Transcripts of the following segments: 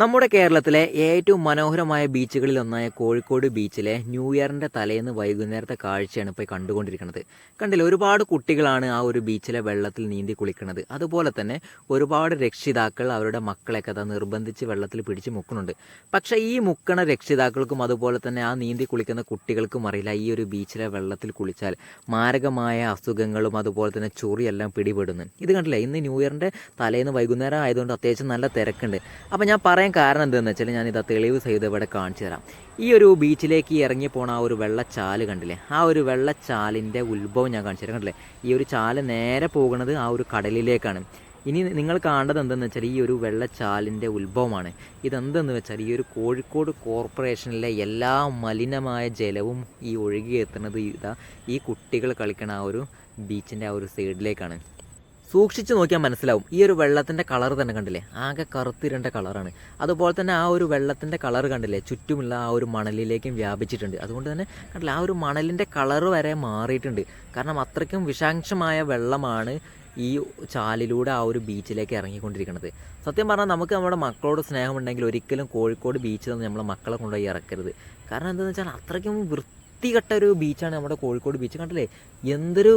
നമ്മുടെ കേരളത്തിലെ ഏറ്റവും മനോഹരമായ ബീച്ചുകളിൽ ഒന്നായ കോഴിക്കോട് ബീച്ചിലെ ന്യൂ ഇയറിന്റെ തലേന്ന് വൈകുന്നേരത്തെ കാഴ്ചയാണ് ഇപ്പോൾ കണ്ടുകൊണ്ടിരിക്കുന്നത്. കണ്ടില്ല ഒരുപാട് കുട്ടികളാണ് ആ ഒരു ബീച്ചിലെ വെള്ളത്തിൽ നീന്തി കുളിക്കുന്നത്. അതുപോലെ തന്നെ ഒരുപാട് രക്ഷിതാക്കൾ അവരുടെ മക്കളെയൊക്കെ അത് നിർബന്ധിച്ച് വെള്ളത്തിൽ പിടിച്ച് മുക്കുന്നുണ്ട്. പക്ഷേ ഈ മുക്കണ രക്ഷിതാക്കൾക്കും അതുപോലെ തന്നെ ആ നീന്തി കുളിക്കുന്ന കുട്ടികൾക്കും അറിയില്ല ഈ ഒരു ബീച്ചിലെ വെള്ളത്തിൽ കുളിച്ചാൽ മാരകമായ അസുഖങ്ങളും അതുപോലെ തന്നെ ചൊറിയെല്ലാം പിടിപെടുന്നു. ഇത് കണ്ടില്ലേ ഇന്ന് ന്യൂ ഇയറിന്റെ തലേന്ന് വൈകുന്നേരം ആയതുകൊണ്ട് അത്യാവശ്യം നല്ല തിരക്കുണ്ട്. അപ്പോൾ ഞാൻ പറയാൻ കാരണം എന്താണെന്ന് വെച്ചാൽ ഞാൻ ഇതാ തെളിവ് സഹിതം ഇവിടെ കാണിച്ചു തരാം. ഈ ഒരു ബീച്ചിലേക്ക് ഇറങ്ങി പോണ ആ ഒരു വെള്ളച്ചാൽ കണ്ടില്ലേ? ആ ഒരു വെള്ളച്ചാലിന്റെ ഉത്ഭവം ഞാൻ കാണിച്ചു തരാം കണ്ടില്ലേ? ഈ ഒരു ചാൽ നേരെ പോകുന്നത് ആ ഒരു കടലിലേക്കാണ്. ഇനി നിങ്ങൾ കാണേണ്ടത് എന്തെന്ന് വെച്ചാൽ ഈ ഒരു വെള്ളച്ചാലിന്റെ ഉത്ഭവമാണ്. ഇതെന്തെന്ന് വെച്ചാൽ ഈ ഒരു കോഴിക്കോട് കോർപ്പറേഷനിലെ എല്ലാ മലിനമായ ജലവും ഈ ഒഴുകി എത്തുന്നത് ഇതാ ഈ കുട്ടികൾ കളിക്കുന്ന ആ ഒരു ബീച്ചിന്റെ ആ ഒരു സൈഡിലേക്കാണ്. സൂക്ഷിച്ച് നോക്കിയാൽ മനസ്സിലാവും. ഈ ഒരു വെള്ളത്തിന്റെ കളർ തന്നെ കണ്ടില്ലേ? ആകെ കറുത്തിരണ്ട കളറാണ് അതുപോലെ തന്നെ ആ ഒരു വെള്ളത്തിന്റെ കളർ കണ്ടില്ലേ? ചുറ്റുമുള്ള ആ ഒരു മണലിലേക്കും വ്യാപിച്ചിട്ടുണ്ട്. അതുകൊണ്ട് തന്നെ കണ്ടില്ല ആ ഒരു മണലിന്റെ കളർ വരെ മാറിയിട്ടുണ്ട്. കാരണം അത്രയ്ക്കും വിഷാംശമായ വെള്ളമാണ് ഈ ചാലിലൂടെ ആ ഒരു ബീച്ചിലേക്ക് ഇറങ്ങിക്കൊണ്ടിരിക്കുന്നത്. സത്യം പറഞ്ഞാൽ നമുക്ക് നമ്മുടെ മക്കളോട് സ്നേഹമുണ്ടെങ്കിൽ ഒരിക്കലും കോഴിക്കോട് ബീച്ചിൽ നിന്ന് നമ്മളെ മക്കളെ കൊണ്ടുപോയി ഇറക്കരുത്. കാരണം എന്താണെന്ന് വെച്ചാൽ അത്രയ്ക്കും വൃത്തികെട്ട ഒരു ബീച്ചാണ് നമ്മുടെ കോഴിക്കോട് ബീച്ച്. കണ്ടില്ലേ? എന്തൊരു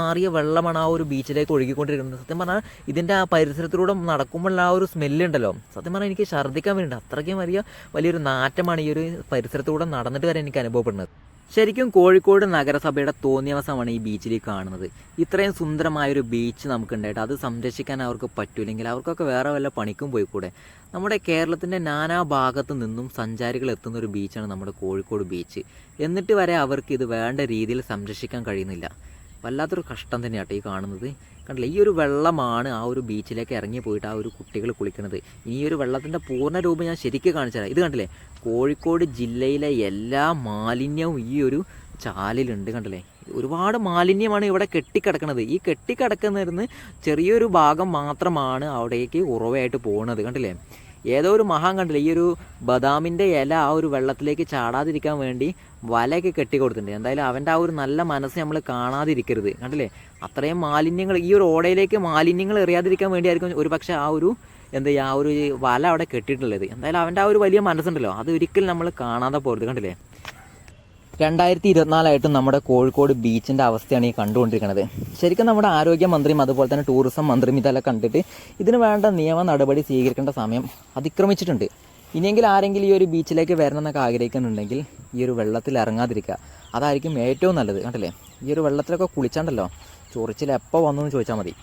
നാറിയ വെള്ളമാണ് ആ ഒരു ബീച്ചിലേക്ക് ഒഴുകിക്കൊണ്ടിരിക്കുന്നത്. സത്യം പറഞ്ഞാൽ ഇതിന്റെ ആ പരിസരത്തിലൂടെ നടക്കുമ്പോൾ ആ ഒരു സ്മെല്ല് ഉണ്ടല്ലോ. സത്യം പറഞ്ഞാൽ എനിക്ക് ഛർദ്ദിക്കാൻ വേണ്ടിയിട്ട് അത്രയ്ക്കും വലിയ വലിയൊരു നാറ്റമാണ് ഈ ഒരു പരിസരത്തൂടെ നടന്നിട്ട് വരെ എനിക്ക് അനുഭവപ്പെടുന്നത്. ശരിക്കും കോഴിക്കോട് നഗരസഭയുടെ തോന്നിയവസമാണ് ഈ ബീച്ചിൽ കാണുന്നത്. ഇത്രയും സുന്ദരമായൊരു ബീച്ച് നമുക്കുണ്ടായിട്ട് അത് സംരക്ഷിക്കാൻ അവർക്ക് പറ്റൂലെങ്കിൽ അവർക്കൊക്കെ വേറെ വല്ല പണിക്കും പോയിക്കൂടെ? നമ്മുടെ കേരളത്തിന്റെ നാനാ ഭാഗത്തു നിന്നും സഞ്ചാരികൾ എത്തുന്ന ഒരു ബീച്ചാണ് നമ്മുടെ കോഴിക്കോട് ബീച്ച്. എന്നിട്ട് വരെ അവർക്ക് ഇത് വേണ്ട രീതിയിൽ സംരക്ഷിക്കാൻ കഴിയുന്നില്ല. വല്ലാത്തൊരു കഷ്ടം തന്നെയാട്ടോ ഈ കാണുന്നത്. കണ്ടില്ല ഈ ഒരു വെള്ളമാണ് ആ ഒരു ബീച്ചിലേക്ക് ഇറങ്ങി പോയിട്ട് ആ ഒരു കുട്ടികൾ കുളിക്കുന്നത്. ഈ ഒരു വെള്ളത്തിന്റെ പൂർണ രൂപം ഞാൻ ശരിക്കും കാണിച്ചു തരാം ഇത് കണ്ടില്ലേ കോഴിക്കോട് ജില്ലയിലെ എല്ലാ മാലിന്യവും ഈ ഒരു ചാലിലുണ്ട് കണ്ടില്ലേ. ഒരുപാട് മാലിന്യമാണ് ഇവിടെ കെട്ടിക്കിടക്കുന്നത്. ഈ കെട്ടിക്കിടക്കുന്നതിന് ചെറിയൊരു ഭാഗം മാത്രമാണ് അവിടേക്ക് ഉറവയായിട്ട് പോകുന്നത് കണ്ടില്ലേ. ഏതോ ഒരു മഹാൻ കണ്ടില്ലേ ഈ ഒരു ബദാമിന്റെ ഇല ആ ഒരു വെള്ളത്തിലേക്ക് ചാടാതിരിക്കാൻ വേണ്ടി വലയൊക്കെ കെട്ടി കൊടുത്തിട്ടുണ്ട്. എന്തായാലും അവന്റെ ആ ഒരു നല്ല മനസ്സ് നമ്മൾ കാണാതിരിക്കരുത്. കണ്ടില്ലേ? അത്രയും മാലിന്യങ്ങൾ ഈ ഒരു ഓടയിലേക്ക് മാലിന്യങ്ങൾ എറിയാതിരിക്കാൻ വേണ്ടിയായിരിക്കും ഒരു പക്ഷേ ആ ഒരു എന്ത് ആ ഒരു വല അവിടെ കെട്ടിയിട്ടുള്ളത്. എന്തായാലും അവന്റെ ആ ഒരു വലിയ മനസ്സുണ്ടല്ലോ അത് ഒരിക്കലും നമ്മൾ കാണാതെ പോരുത്. കണ്ടില്ലേ? രണ്ടായിരത്തി ഇരുപത്തിനാലായിട്ടും നമ്മുടെ കോഴിക്കോട് ബീച്ചിന്റെ അവസ്ഥയാണ് ഈ കണ്ടുകൊണ്ടിരിക്കുന്നത്. ശരിക്കും നമ്മുടെ ആരോഗ്യ മന്ത്രിയും അതുപോലെ തന്നെ ടൂറിസം മന്ത്രിയും ഇതെല്ലാം കണ്ടിട്ട് ഇതിന് വേണ്ട നിയമ നടപടി സ്വീകരിക്കേണ്ട സമയം അതിക്രമിച്ചിട്ടുണ്ട്. ഇനിയെങ്കിലും ആരെങ്കിലും ഈ ഒരു ബീച്ചിലേക്ക് വരണം എന്നൊക്കെ ആഗ്രഹിക്കുന്നുണ്ടെങ്കിൽ ഈ ഒരു വെള്ളത്തിൽ ഇറങ്ങാതിരിക്കുക. അതായിരിക്കും ഏറ്റവും നല്ലത് കണ്ടില്ലേ? ഈ ഒരു വെള്ളത്തിലൊക്കെ കുളിച്ചാണ്ടല്ലോ? ചൊറിച്ചിൽ എപ്പോൾ വന്നു എന്ന് ചോദിച്ചാൽ മതി.